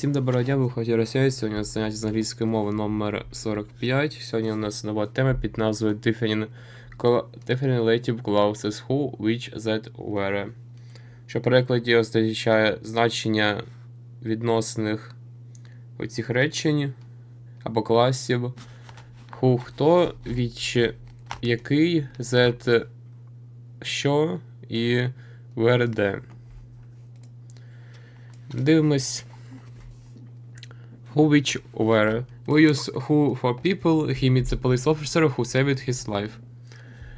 Всім доброго дня, виході Росія. Сьогодні у нас заняття з англійської мови номер 45. Сьогодні у нас нова тема під назвою Different Relative Clauses Who, Which, That, Where. Що в перекладі означає значення відносних оцих речень або класів. Who, хто, which, який, that, що і where, де. Дивимось. Who, which, where. We use who for people. He meets a police officer who saved his life.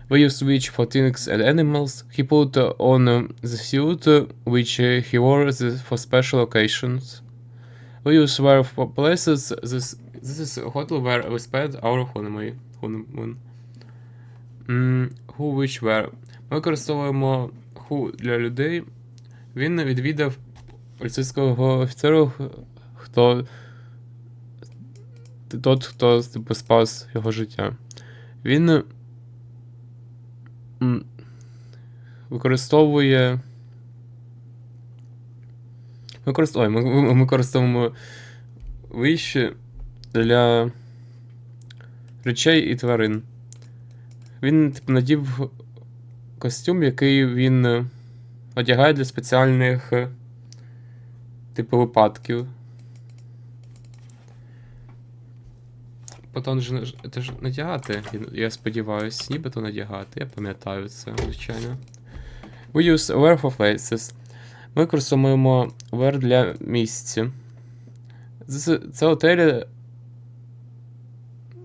We use which for things and animals. He put uh, on uh, the suit uh, which uh, he wore for special occasions. We use where for places. This, this is a hotel where we spent our honeymoon. honeymoon. Mm, who, which, where. Ми використовуємо who для людей. Він відвідав поліцейського офіцера, хто. Тот, хто типу, спас його життя. Він використовує. Використовує. Ми, використовуємо вище для речей і тварин. Він типу, надів костюм, який він одягає для спеціальних типу випадків. Потім ж це ж надягати, я- сподіваюся, нібито надягати, я пам'ятаю це, звичайно. We use where for places. Ми використовуємо where для місця. Це, це готелі.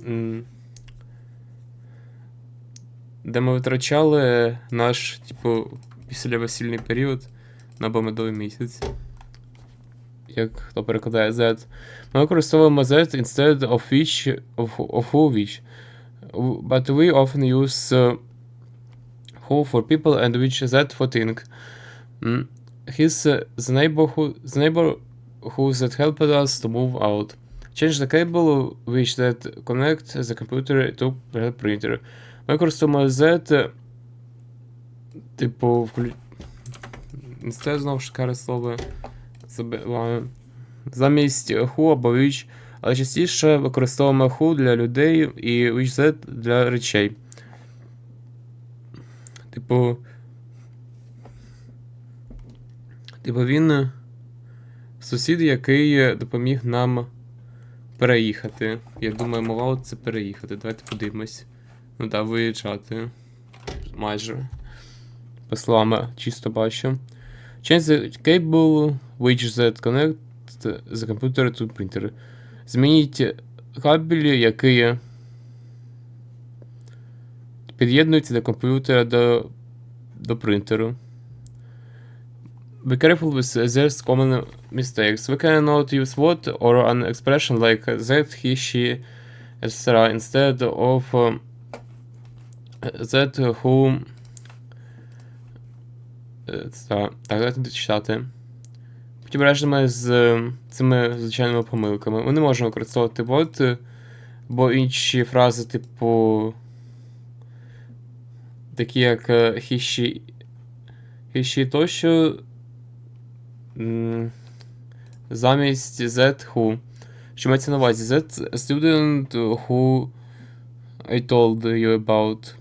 м, Де ми витрачали наш, типу, післявесільний період на бомедовий місяць. Як хто перекладає Z. Ми використовуємо that instead of which, of, of who which. But we often use uh, who for people and which that for thing. Mm. He's uh, the neighbor who the neighbor who that helped us to move out. Change the cable which that connect the computer to the printer. Ми використовуємо е, типу, вклю... Це знову ж таке слово забиваю. Замість who або which, але частіше використовуємо who для людей і which that для речей. Типу. Типу він сусід, який допоміг нам переїхати. Я думаю, мова це переїхати. Давайте подивимось. Ну так, виїжджати. Майже. По словам чисто бачу. Change the cable which that connect the computer to printer. Змініть кабель, який під'єднується до комп'ютера до, до принтеру. Be careful with there's common mistakes. We cannot use what or an expression like that, he, she, etc. instead of um, that, who. Е, Так, давайте читати. Будьте обережними з е, цими звичайними помилками. Ми не можемо використовувати what, е, бо інші фрази, типу. Такі як he, she тощо. Замість that who. Що мається на увазі? That student who I told you about.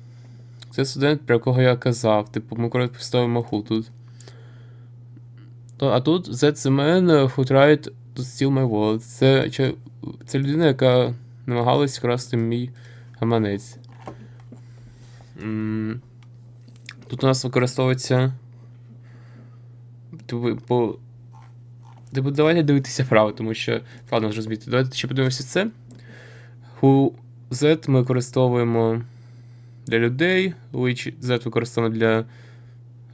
Це студент, про якого я казав. Типу, ми коротко поставимо who тут. То, а тут that's the man who tried to steal my wallet. Це, чи- це людина, яка намагалась вкрасти мій гаманець. Тут у нас використовується. Типу, по. Типу, давайте дивитися право, тому що складно зрозуміти. Давайте ще подивимося це. Who Z ми використовуємо для людей, which Z використовуємо для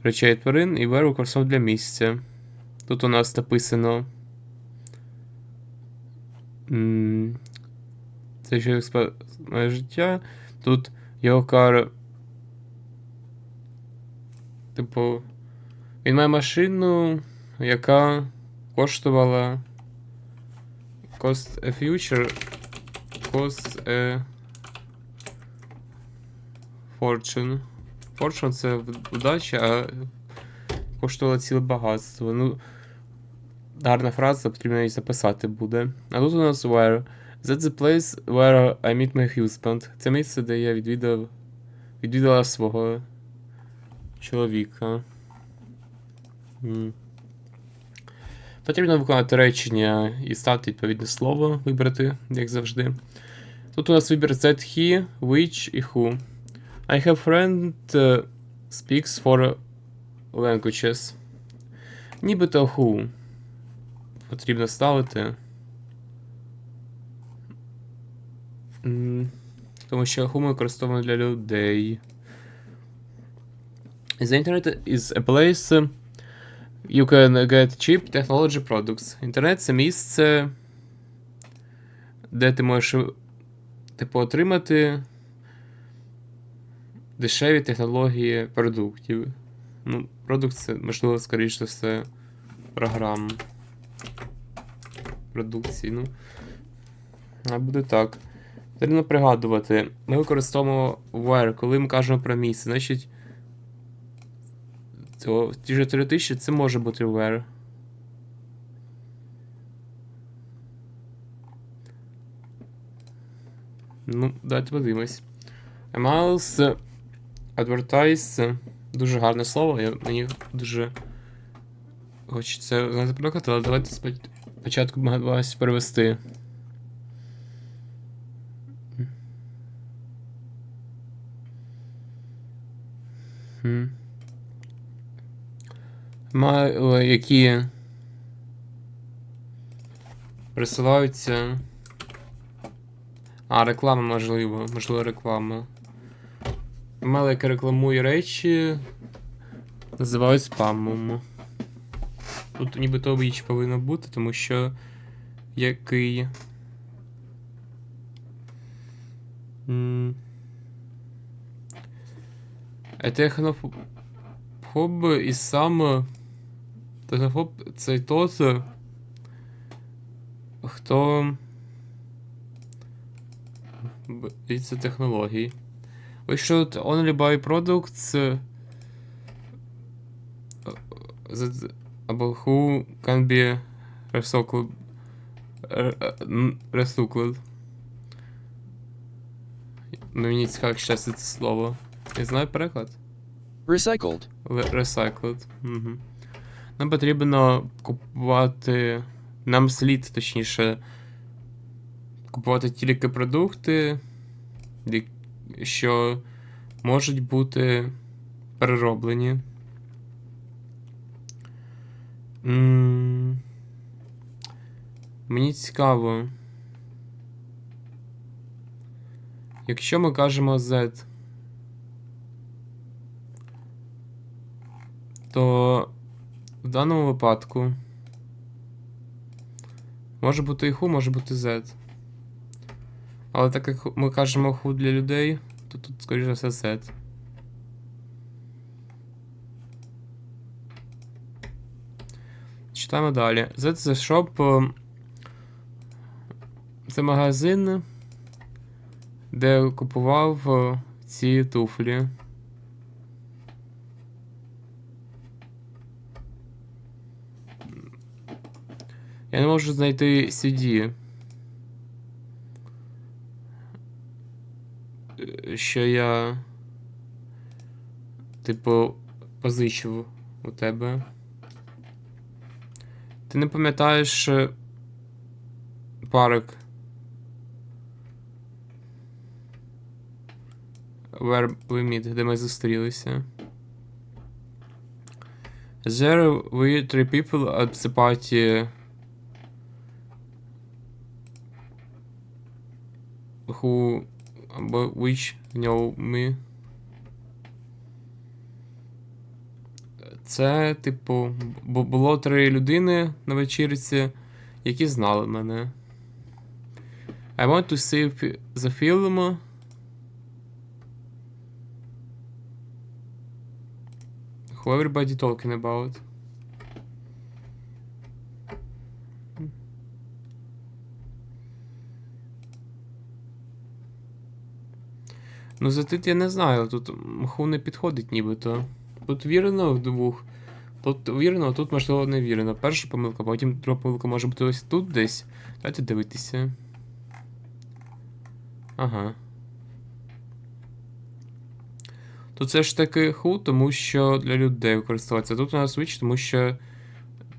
речей тварин, і where використовуємо для місця. Тут у нас написано. Це ще моє життя. Тут його кар. Типу. Він має машину, яка коштувала. Cost a future. Cost a fortune. Fortune це удача, а коштувала ціле багатство. Ну, гарна фраза, потрібно її записати буде. А тут у нас where. That's the place where I meet my husband. Це місце, де я відвідав. Відвідала свого чоловіка. М. Потрібно виконати речення і ставити відповідне слово, вибрати, як завжди. Тут у нас вибір that he, which і who. I have friend uh, speaks four languages. Нібито who потрібно ставити. Тому що who ми використовуємо для людей. The internet is a place you can get cheap technology products. Інтернет це місце, де ти можеш типу, отримати дешеві технології продуктів. Ну, продукт це, можливо, скоріше все, програм. Продукції, ну. А буде так. Потрібно пригадувати. Ми використовуємо where, коли ми кажемо про місце. Значить. То, ті ж теоретично це може бути where. Ну, давайте подивимось. Emails Advertise. Дуже гарне слово, я, мені дуже хочеться знати приклад, але давайте спочатку намагаюся перевести. Хм. Ма, які присилаються. А, реклама можливо, можливо, реклама. Мали, яке рекламує речі, називають спамом. Тут нібито обіч повинно бути, тому що який. Технофоб і сам. Технофоб це тот, хто. Боїться технологій. We should only buy products that або who can be recycled. е, Recycled. Мені цікаво, ще це слово. Я знаю переклад. Recycled. Recycled. Угу. Нам потрібно купувати. Нам слід, точніше, купувати тільки продукти, що можуть бути перероблені. Мені цікаво. Якщо ми кажемо Z, то в даному випадку може бути і ху, може бути Z. Але так як ми кажемо ху для людей, то тут, скоріше за все, Z. Читаємо далі. Z це shop. е, Це магазин, де купував е, ці туфлі. Я не можу знайти CD. Що я. Типу, позичив у тебе. Ти не пам'ятаєш е, парк? Where we meet, де ми зустрілися. There we three people at the party who або which know me. Це, типу, бу- було три людини на вечірці, які знали мене. I want to see the film. Who everybody talking about? Ну, за тит я не знаю, тут ху не підходить нібито. Тут вірено в двох. Тут вірно, а тут можливо не вірно. Перша помилка, потім друга помилка може бути ось тут десь. Давайте дивитися. Ага. Тут все ж таки ху, тому що для людей використовується. Тут у нас switch, тому що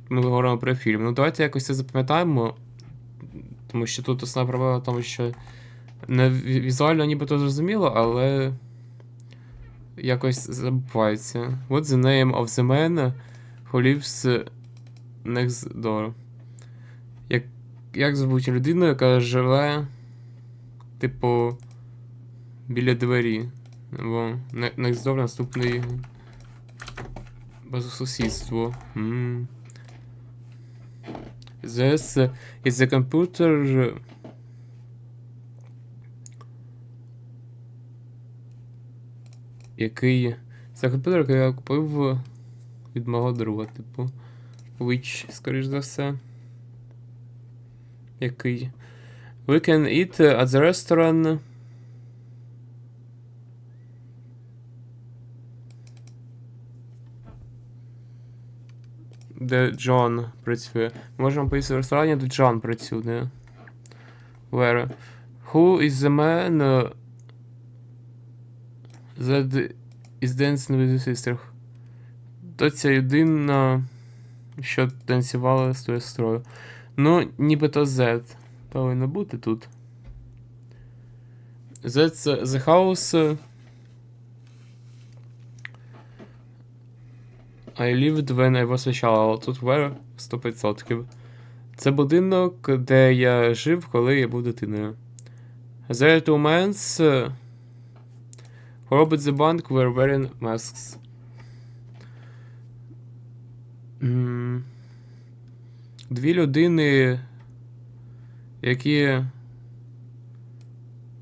ми говоримо про фільм. Ну давайте якось це запам'ятаємо. Тому що тут основна проблема в тому, що не ві- візуально нібито зрозуміло, але якось забувається. What's the name of the man who lives next door? Як, як звуть людину, яка живе, типу, біля двері? Або next door наступний сусідство. This is the computer. Який. Це комп'ютер, який я купив від мого друга, типу. Which, скоріш за все. Який. We can eat at the restaurant. Де Джон працює. Можемо поїсти в ресторані, де Джон працює. Where? Who is the man uh, that is dancing with his sister? То ця людина, що танцювала з твоєю сестрою. Ну, нібито Z повинно бути тут. That's the house. I lived when I was a child. Тут where 100%. Це будинок, де я жив, коли я був дитиною. The two men uh, who robbed the bank were wearing masks. Дві людини, які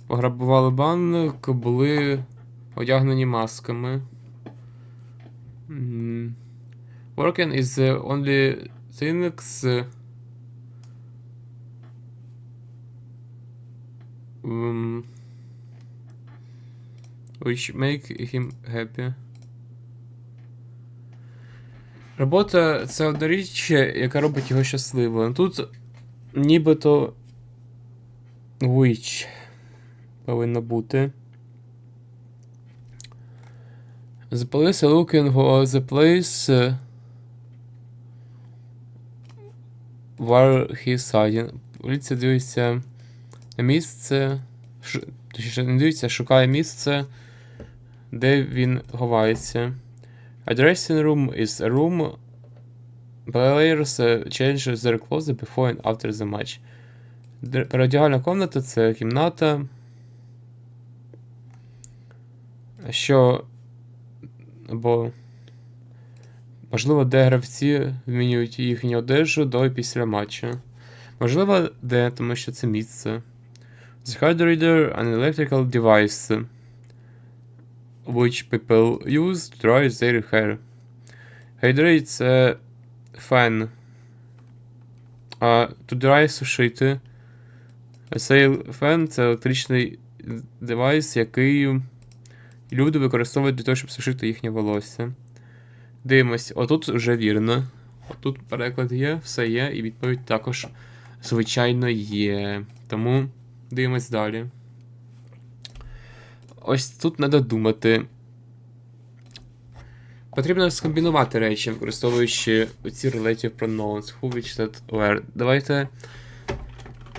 пограбували банк, були одягнені масками. Working is the only things uh, um, which make him happy. Робота це одна річ, яка робить його щасливим. Тут нібито which повинно бути. The police are looking for the place where he is hiding. Поліція дивиться на місце. Точніше, не дивиться, шукає місце, де він ховається. A dressing room is a room. Players change their clothes before and after the match. Переодягальна комната це кімната. Що. Або. Можливо, де гравці змінюють їхню одежу до і після матчу. Можливо, де, тому що це місце. The card reader an electrical device which people use to dry their hair. Hydrate це фен. А to dry сушити. Цей фен це електричний девайс, який люди використовують для того, щоб сушити їхнє волосся. Дивимось, отут вже вірно. Отут переклад є, все є, і відповідь також, звичайно, є. Тому дивимось далі. Ось тут треба думати. Потрібно скомбінувати речі, використовуючи оці relative pronouns. Who, which, that, where. Давайте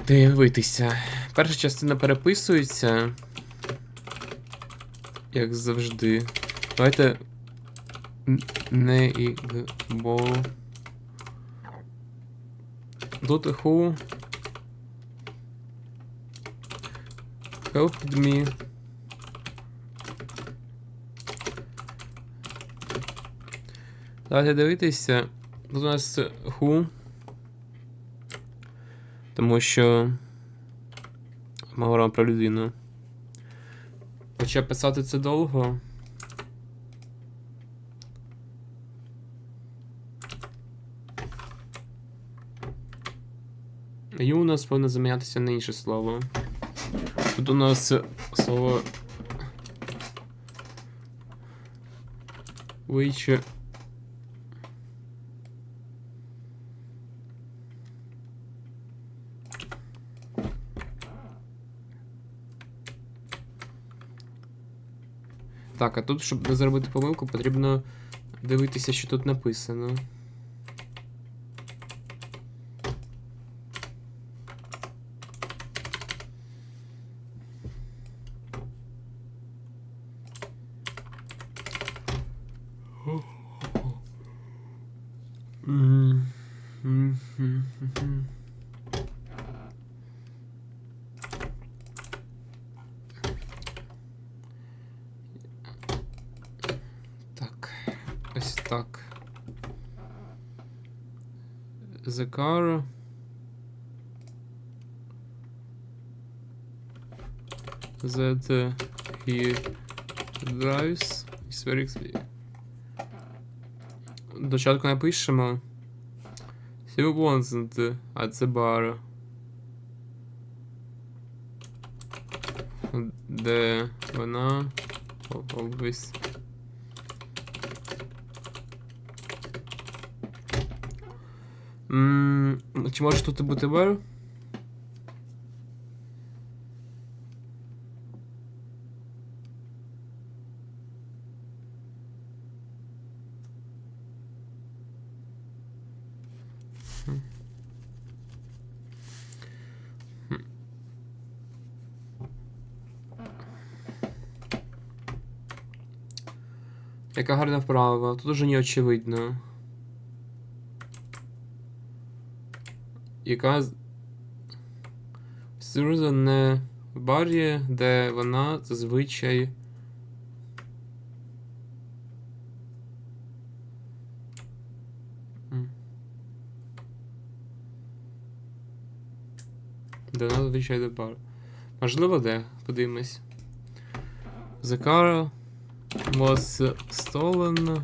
дивитися. Перша частина переписується. Як завжди. Давайте. Не і бо. Тут who helped me Давайте дивитися. Тут у нас who. Тому що ми говоримо про людину. Хоча писати це довго. Ю у нас повинно замінятися на інше слово. Тут у нас слово. Which Так, а тут, щоб не зробити помилку, потрібно дивитися, що тут написано. так. The car. That uh, he drives is very exp- Спочатку напишемо. He wasn't at the bar. Де вона always Чи може тут бути бар? Яка гарна вправа, тут уже не очевидно. Яка не в барі, де вона зазвичай. Де вона зазвичай до бару. Можливо, де? Подивимось. The car was stolen.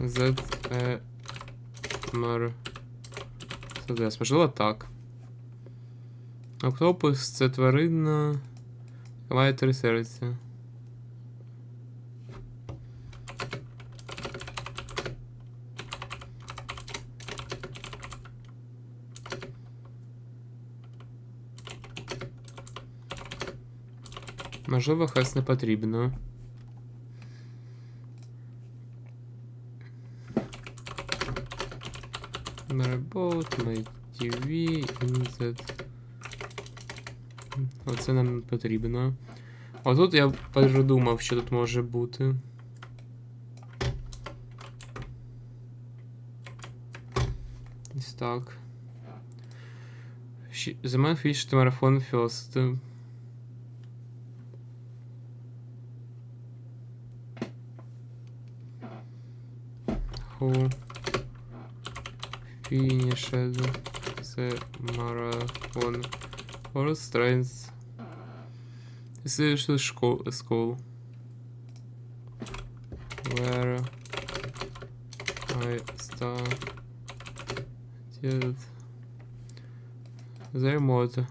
Z E Мер. Мерседес. Можливо, так. Октопус це тварина. Має три серця. Можливо, хас не потрібно. Наработ, my TV, NZ. Оце нам потрібно. Отут я передумав, що тут може бути. Так. The man finished marathon first. Who finished the marathon This is the school, school where I started the remote.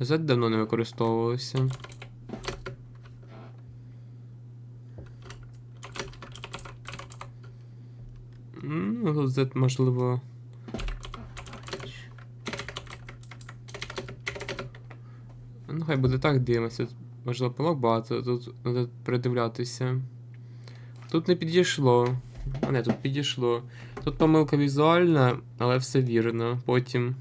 Z давно не використовувався. М, Ну, тут Z можливо. Ну, хай буде так, дивимося. Можливо, багато, тут треба придивлятися. Тут не підійшло. А не, тут підійшло. Тут помилка візуальна, але все вірно. Потім.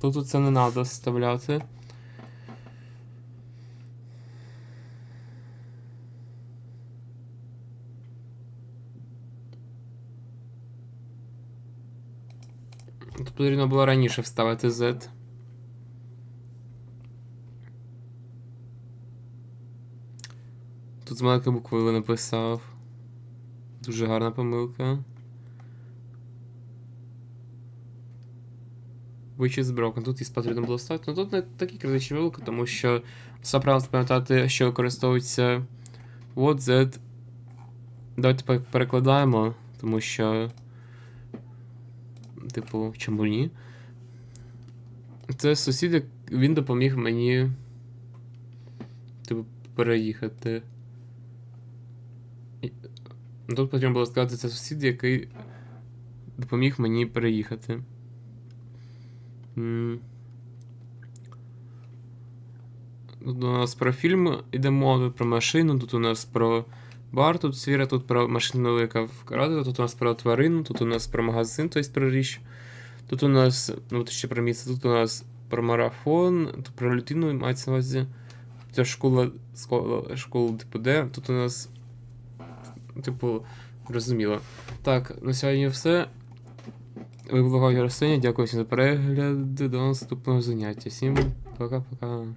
Тут це не треба вставляти. Тут потрібно було раніше вставити Z. Тут з маленької букви написав. Дуже гарна помилка. Which is broken. Тут і потрібно було ставити. Ну тут не такі критичні помилки, тому що все правильно пам'ятати, що використовується what Z. Давайте перекладаємо, тому що. Типу, чому ні? Це сусід, він допоміг мені. Типу, переїхати. Тут потрібно було сказати, це сусід, який допоміг мені переїхати. Тут у нас про фільм іде мова, про машину, тут у нас про бар, тут свіра, тут про машину, яка вкрадена, тут у нас про тварину, тут у нас про магазин, тобто про річ. Тут у нас, ну от ще про місце, тут у нас про марафон, тут про людину мається на увазі. Це школа, школа, школа типу Д. Тут у нас, типу, розуміло. Так, на сьогодні все. Ви були Арсеній, дякую всім за перегляд. До наступного заняття. Всім пока-пока.